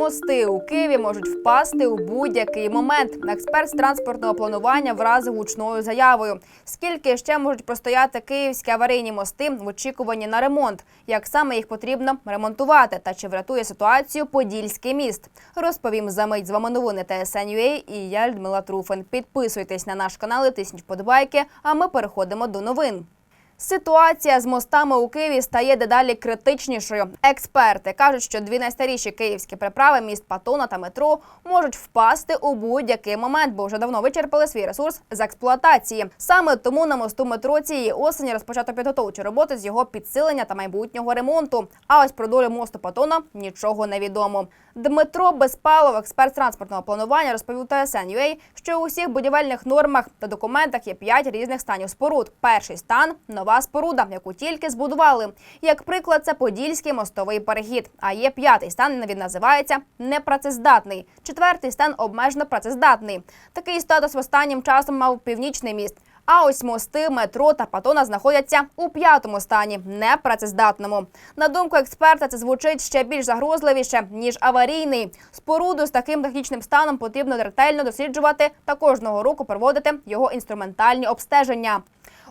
Мости у Києві можуть впасти у будь-який момент. Експерт з транспортного планування вразив гучною заявою. Скільки ще можуть простояти київські аварійні мости в очікуванні на ремонт? Як саме їх потрібно ремонтувати? Та чи врятує ситуацію Подільський міст? Розповім за мить з вами новини ТСН.UA і я Людмила Труфен. Підписуйтесь на наш канал, і тисніть вподобайки. А ми переходимо до новин. Ситуація з мостами у Києві стає дедалі критичнішою. Експерти кажуть, що дві найстаріші київські приправи міст Патона та метро можуть впасти у будь-який момент, бо вже давно вичерпали свій ресурс з експлуатації. Саме тому на мосту метро цієї осені розпочато підготовчі роботи з його підсилення та майбутнього ремонту. А ось про долю мосту Патона нічого не відомо. Дмитро Безпалов, експерт транспортного планування, розповів ТСН.UA, що у всіх будівельних нормах та документах є п'ять різних станів споруд. Перший стан нова споруда, яку тільки збудували. Як приклад, це Подільський мостовий перехід. А є п'ятий стан, він називається непрацездатний. Четвертий стан обмежено працездатний. Такий статус останнім часом мав північний міст. А ось мости, метро та патона знаходяться у п'ятому стані непрацездатному. На думку експерта, це звучить ще більш загрозливіше ніж аварійний. Споруду з таким технічним станом потрібно ретельно досліджувати та кожного року проводити його інструментальні обстеження.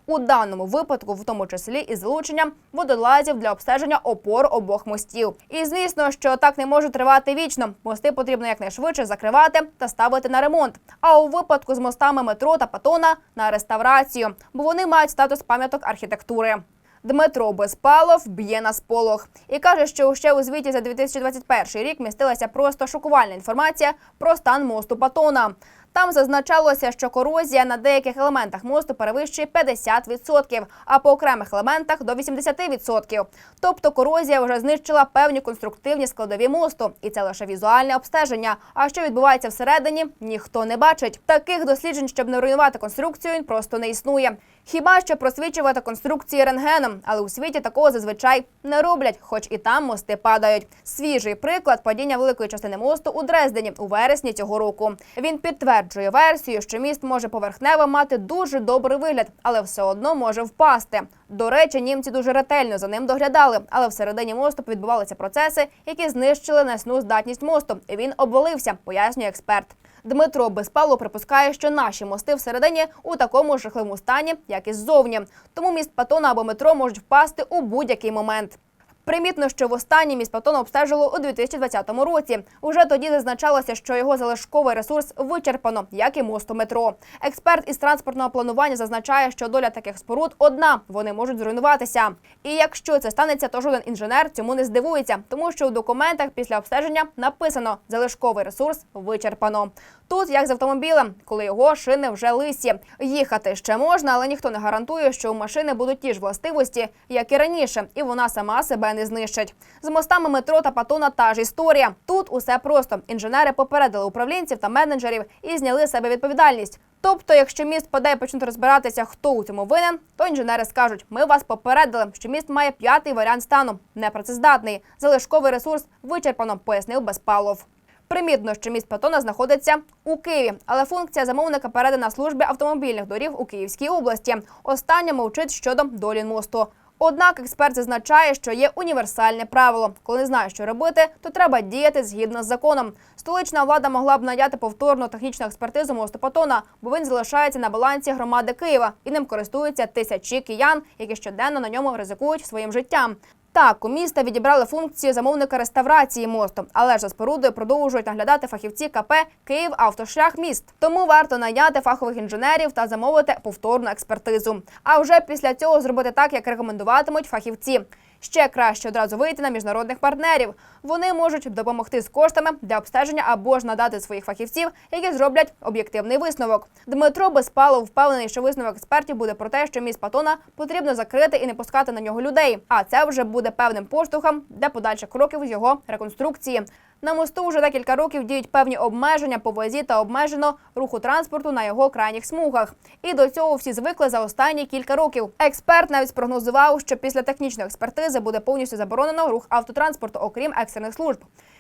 У даному випадку, в тому числі і залученням водолазів для обстеження опор обох мостів. І звісно, що так не може тривати вічно. Мости потрібно якнайшвидше закривати та ставити на ремонт. А у випадку з мостами метро та патона на реставрацію, бо вони мають статус пам'яток архітектури. Дмитро Безпалов б'є на сполох і каже, що ще у звіті за 2021 рік містилася просто шокувальна інформація про стан мосту Патона. Там зазначалося, що корозія на деяких елементах мосту перевищує 50%, а по окремих елементах до 80%. Тобто корозія вже знищила певні конструктивні складові мосту, і це лише візуальне обстеження. А що відбувається всередині, ніхто не бачить. Таких досліджень, щоб не руйнувати конструкцію, просто не існує. Хіба що просвічувати конструкції рентгеном, але у світі такого зазвичай не роблять, хоч і там мости падають. Свіжий приклад падіння великої частини мосту у Дрездені у вересні цього року. Він підтверджує версію, що міст може поверхнево мати дуже добрий вигляд, але все одно може впасти. До речі, німці дуже ретельно за ним доглядали, але всередині мосту відбувалися процеси, які знищили несну здатність мосту. І він обвалився, пояснює експерт. Дмитро Безпало припускає, що наші мости всередині у такому жахливому стані, як і ззовні. Тому міст Патона або метро можуть впасти у будь-який момент. Примітно, що востаннє міст Патона обстежило у 2020 році. Уже тоді зазначалося, що його залишковий ресурс вичерпано, як і мосту метро. Експерт із транспортного планування зазначає, що доля таких споруд одна вони можуть зруйнуватися. І якщо це станеться, то жоден інженер цьому не здивується, тому що у документах після обстеження написано залишковий ресурс вичерпано. Тут як з автомобілем, коли його шини вже лисі. Їхати ще можна, але ніхто не гарантує, що у машини будуть ті ж властивості, як і раніше, і вона сама себе не знищить. З мостами метро та патона та ж історія. Тут усе просто інженери попередили управлінців та менеджерів і зняли себе відповідальність. Тобто, якщо міст паде і почнуть розбиратися, хто у цьому винен, то інженери скажуть: ми вас попередили, що міст має п'ятий варіант стану непрацездатний. Залишковий ресурс вичерпано, пояснив Безпалов. Примітно, що міст Патона знаходиться у Києві, але функція замовника передана службі автомобільних доріг у Київській області. Остання мовчить щодо долі мосту. Однак експерт зазначає, що є універсальне правило: коли не знаєш, що робити, то треба діяти згідно з законом. Столична влада могла б наняти повторну технічну експертизу мосту Патона, бо він залишається на балансі громади Києва і ним користуються тисячі киян, які щоденно на ньому ризикують своїм життям. Так, у міста відібрали функцію замовника реставрації мосту, але ж за спорудою продовжують наглядати фахівці КП Київ автошлях міст. Тому варто найняти фахових інженерів та замовити повторну експертизу. А вже після цього зробити так, як рекомендуватимуть фахівці. Ще краще одразу вийти на міжнародних партнерів. Вони можуть допомогти з коштами для обстеження або ж надати своїх фахівців, які зроблять об'єктивний висновок. Дмитро Безпалов впевнений, що висновок експертів буде про те, що міст Патона потрібно закрити і не пускати на нього людей. А це вже буде певним поштовхом для подальших кроків з його реконструкції. На мосту вже декілька років діють певні обмеження по возі та обмежено руху транспорту на його крайніх смугах. І до цього всі звикли за останні кілька років. Експерт навіть спрогнозував, що після технічної експертизи буде повністю заборонено рух автотранспорту, окрім екстрених служб.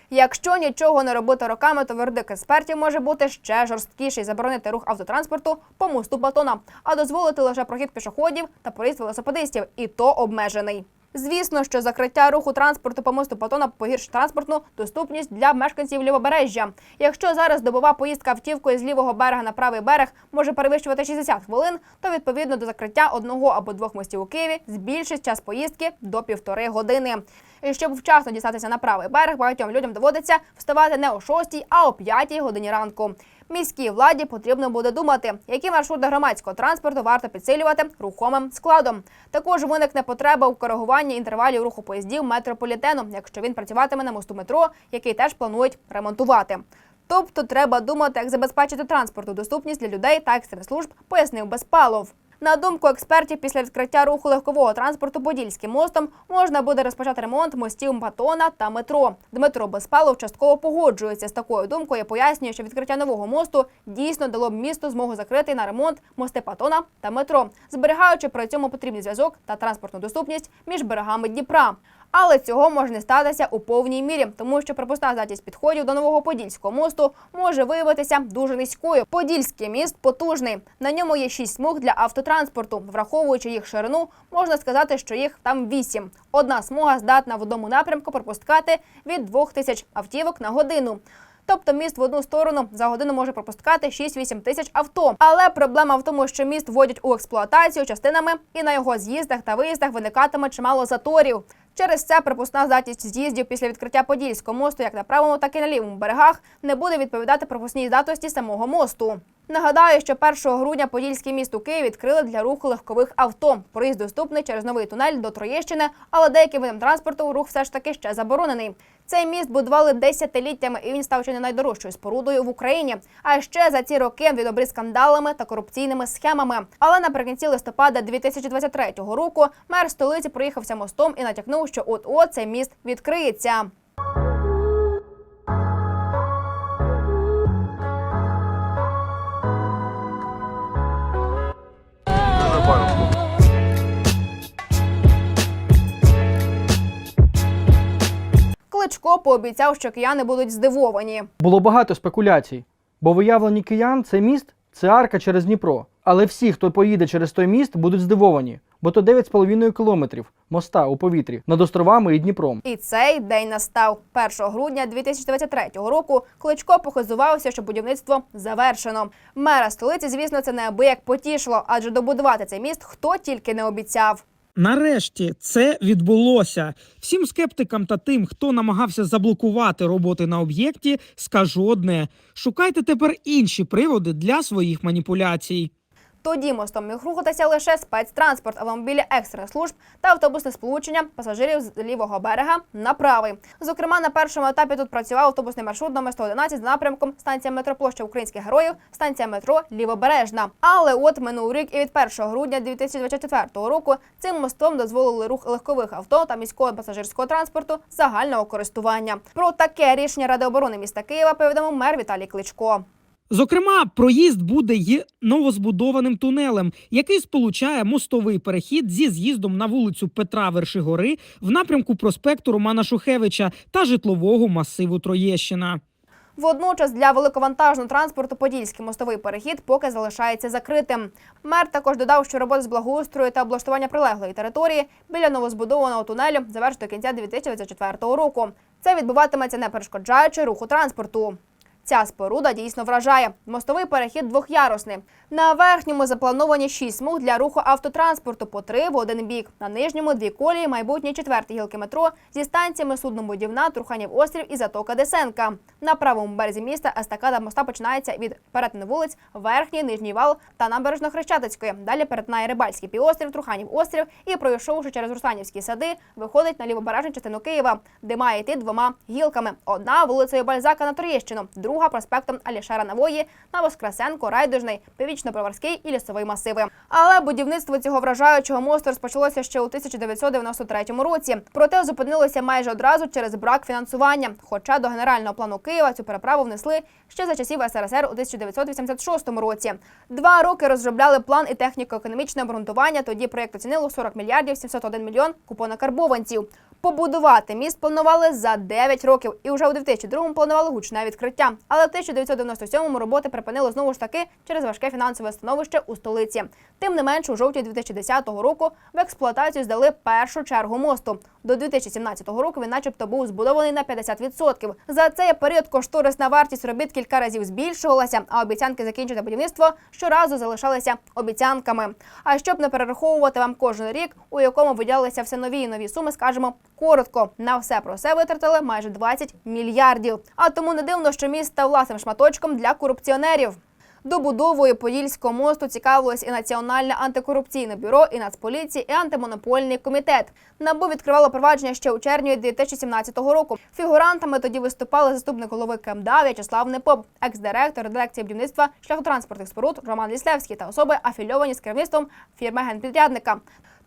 Якщо нічого не робити роками, то вердикт експертів може бути ще жорсткіший заборонити рух автотранспорту по мосту Батона, а дозволити лише прохід пішоходів та проїзд велосипедистів, і то обмежений. Звісно, що закриття руху транспорту по мосту Патона погіршить транспортну доступність для мешканців лівобережжя. Якщо зараз добова поїздка автівкою з лівого берега на правий берег може перевищувати 60 хвилин, то відповідно до закриття одного або двох мостів у Києві збільшить час поїздки до півтори години. І щоб вчасно дістатися на правий берег, багатьом людям доводиться вставати не о 6, а о 5 годині ранку. Міській владі потрібно буде думати, які маршрути громадського транспорту варто підсилювати рухомим складом. Також виникне потреба у коригуванні інтервалів руху поїздів метрополітену, якщо він працюватиме на мосту метро, який теж планують ремонтувати. Тобто треба думати, як забезпечити транспорту доступність для людей та екстрених служб, пояснив Безпалов. На думку експертів, після відкриття руху легкового транспорту Подільським мостом можна буде розпочати ремонт мостів Батона та метро. Дмитро Безпалов частково погоджується з такою думкою. Пояснює, що відкриття нового мосту дійсно дало б місту змогу закрити на ремонт мости Патона та метро, зберігаючи при цьому потрібний зв'язок та транспортну доступність між берегами Дніпра. Але цього може не статися у повній мірі, тому що пропускна здатність підходів до нового подільського мосту може виявитися дуже низькою. Подільський міст потужний. На ньому є шість смуг для автотранспорту. Враховуючи їх ширину, можна сказати, що їх там вісім. Одна смуга здатна в одному напрямку пропускати від двох тисяч автівок на годину. Тобто міст в одну сторону за годину може пропускати 6-8 тисяч авто. Але проблема в тому, що міст вводять у експлуатацію частинами, і на його з'їздах та виїздах виникатиме чимало заторів. Через це пропускна здатність з'їздів після відкриття Подільського мосту, як на правому, так і на лівому берегах, не буде відповідати пропускній здатності самого мосту. Нагадаю, що 1 грудня Подільський міст у Києві відкрили для руху легкових авто. Проїзд доступний через новий тунель до Троєщини, але деяким видам транспорту рух все ж таки ще заборонений. Цей міст будували десятиліттями, і він став чи не найдорожчою спорудою в Україні. А ще за ці роки відобрі скандалами та корупційними схемами. Але наприкінці листопада 2023 року мер столиці проїхався мостом і натякнув, що от от цей міст відкриється. Кличко пообіцяв, що кияни будуть здивовані. Було багато спекуляцій, бо виявлені киян цей міст це арка через Дніпро. Але всі, хто поїде через той міст, будуть здивовані, бо то 9,5 кілометрів моста у повітрі над островами і Дніпром. І цей день настав 1 грудня 2023 року. Кличко похизувався, що будівництво завершено. Мера столиці, звісно, це неабияк потішило, адже добудувати цей міст хто тільки не обіцяв. Нарешті це відбулося. Всім скептикам та тим, хто намагався заблокувати роботи на об'єкті, скажу одне: шукайте тепер інші приводи для своїх маніпуляцій. Тоді мостом міг рухатися лише спецтранспорт, автомобілі екстрених служб та автобусне сполучення пасажирів з лівого берега на правий. Зокрема, на першому етапі тут працював автобусний маршрут номер 111 з напрямком станція метро площа українських героїв, станція метро Лівобережна. Але от минув рік, і від 1 грудня 2024 року цим мостом дозволили рух легкових авто та міського пасажирського транспорту загального користування. Про таке рішення Ради оборони міста Києва повідомив мер Віталій Кличко. Зокрема, проїзд буде й новозбудованим тунелем, який сполучає мостовий перехід зі з'їздом на вулицю Петра Вершигори в напрямку проспекту Романа Шухевича та житлового масиву Троєщина. Водночас для великовантажного транспорту Подільський мостовий перехід поки залишається закритим. Мер також додав, що роботи з благоустрою та облаштування прилеглої території біля новозбудованого тунелю завершить до кінця 2024 року. Це відбуватиметься не перешкоджаючи руху транспорту. Ця споруда дійсно вражає. Мостовий перехід двохярусний. На верхньому заплановані шість смуг для руху автотранспорту по три в один бік. На нижньому дві колії, майбутні четверті гілки метро зі станціями суднобудівна, Труханів острів і затока Десенка. На правому березі міста естакада моста починається від перетину вулиць, верхній, нижній вал та набережно-хрещатицької. Далі перетинає Рибальський півострів, Труханів острів і, пройшовши через Русанівські сади, виходить на лівобережну частину Києва, де має йти двома гілками: одна вулицею Бальзака на Троєщину, друга проспектом Алішера Навої на Воскресенко, Райдужний, Півічно-Броварський і лісовий масиви. Але будівництво цього вражаючого мосту розпочалося ще у 1993 році. Проте зупинилося майже одразу через брак фінансування. Хоча до генерального плану Києва цю переправу внесли ще за часів СРСР у 1986 році. Два роки розробляли план і техніко-економічне обґрунтування. Тоді проєкт оцінило 40 мільярдів 701 мільйон купона карбованців. Побудувати міст планували за 9 років, і вже у 2002-му планували гучне відкриття. Але в 1997-му роботи припинили знову ж таки через важке фінансове становище у столиці. Тим не менш, у жовтні 2010 року в експлуатацію здали першу чергу мосту. До 2017 року він, начебто, був збудований на 50%. За цей період кошторисна вартість робіт кілька разів збільшувалася, а обіцянки закінчити будівництво щоразу залишалися обіцянками. А щоб не перераховувати вам кожен рік, у якому виділялися все нові і нові суми, скажемо коротко. На все про все витратили майже 20 мільярдів. А тому не дивно, що міст став власним шматочком для корупціонерів. Добудовою Подільського мосту цікавилось і Національне антикорупційне бюро, і Нацполіція, і антимонопольний комітет. НАБУ відкривало провадження ще у червні 2017 року. Фігурантами тоді виступали заступник голови КМДА В'ячеслав Непоп, екс-директор дирекції будівництва шляхотранспортних споруд Роман Ліслевський та особи, афільовані з керівництвом фірми генпідрядника.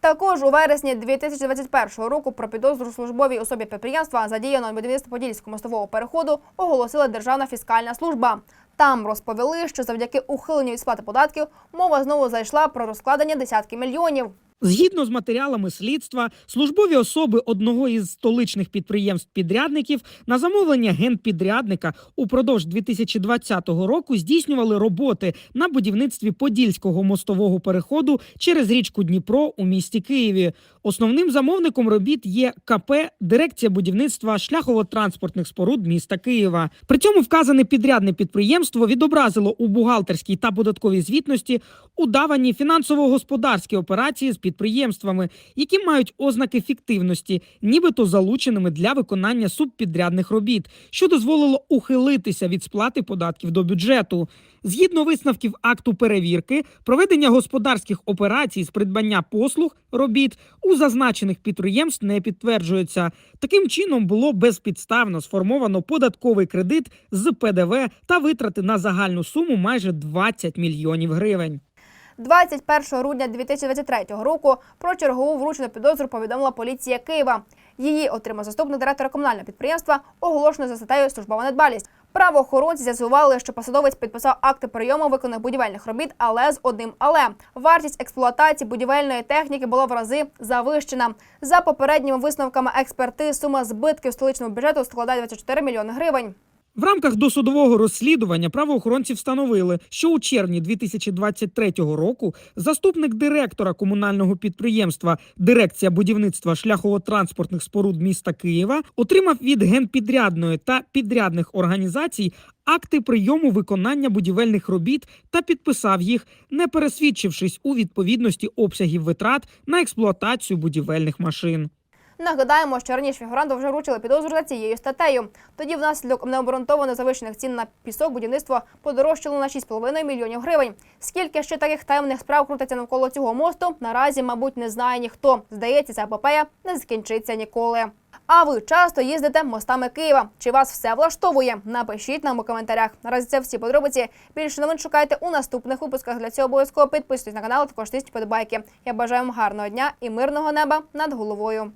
Також у вересні 2021 року про підозру службовій особі підприємства, задіяного будівництво Подільського мостового переходу, оголосила Державна фіскальна служба. Там розповіли, що завдяки ухиленню від сплати податків мова знову зайшла про розкладення десятки мільйонів. Згідно з матеріалами слідства, службові особи одного із столичних підприємств-підрядників на замовлення генпідрядника упродовж 2020 року здійснювали роботи на будівництві Подільського мостового переходу через річку Дніпро у місті Києві. Основним замовником робіт є КП Дирекція будівництва шляхово-транспортних споруд міста Києва. При цьому вказане підрядне підприємство відобразило у бухгалтерській та податковій звітності удавані фінансово-господарські операції з підприємствами, які мають ознаки фіктивності, нібито залученими для виконання субпідрядних робіт, що дозволило ухилитися від сплати податків до бюджету. Згідно висновків акту перевірки, проведення господарських операцій з придбання послуг робіт у зазначених підприємств не підтверджується. Таким чином було безпідставно сформовано податковий кредит з ПДВ та витрати на загальну суму майже 20 мільйонів гривень. 21 грудня 2023 року про чергову вручену підозру повідомила поліція Києва. Її отримав заступник директора комунального підприємства, оголошено за статтею службова недбалість. Правоохоронці з'ясували, що посадовець підписав акти прийому виконаних будівельних робіт, але з одним але вартість експлуатації будівельної техніки була в рази завищена. За попередніми висновками експертиз, сума збитків столичного бюджету складає 24 мільйони гривень. В рамках досудового розслідування правоохоронці встановили, що у червні 2023 року заступник директора комунального підприємства Дирекція будівництва шляхово-транспортних споруд міста Києва отримав від генпідрядної та підрядних організацій акти прийому виконання будівельних робіт та підписав їх, не пересвідчившись у відповідності обсягів витрат на експлуатацію будівельних машин. Нагадаємо, що раніше фігуранту вже вручили підозру за цією статтею. Тоді внаслідок необґрунтовано завищених цін на пісок будівництво подорожчало на 6,5 мільйонів гривень. Скільки ще таких таємних справ крутиться навколо цього мосту, наразі, мабуть, не знає ніхто. Здається, ця епопея не закінчиться ніколи. А ви часто їздите мостами Києва? Чи вас все влаштовує? Напишіть нам у коментарях. Наразі це всі подробиці. Більше новин шукайте у наступних випусках. Для цього обов'язково підписуйтесь на канал. Також тисніть подобайки. Я бажаю вам гарного дня і мирного неба над головою.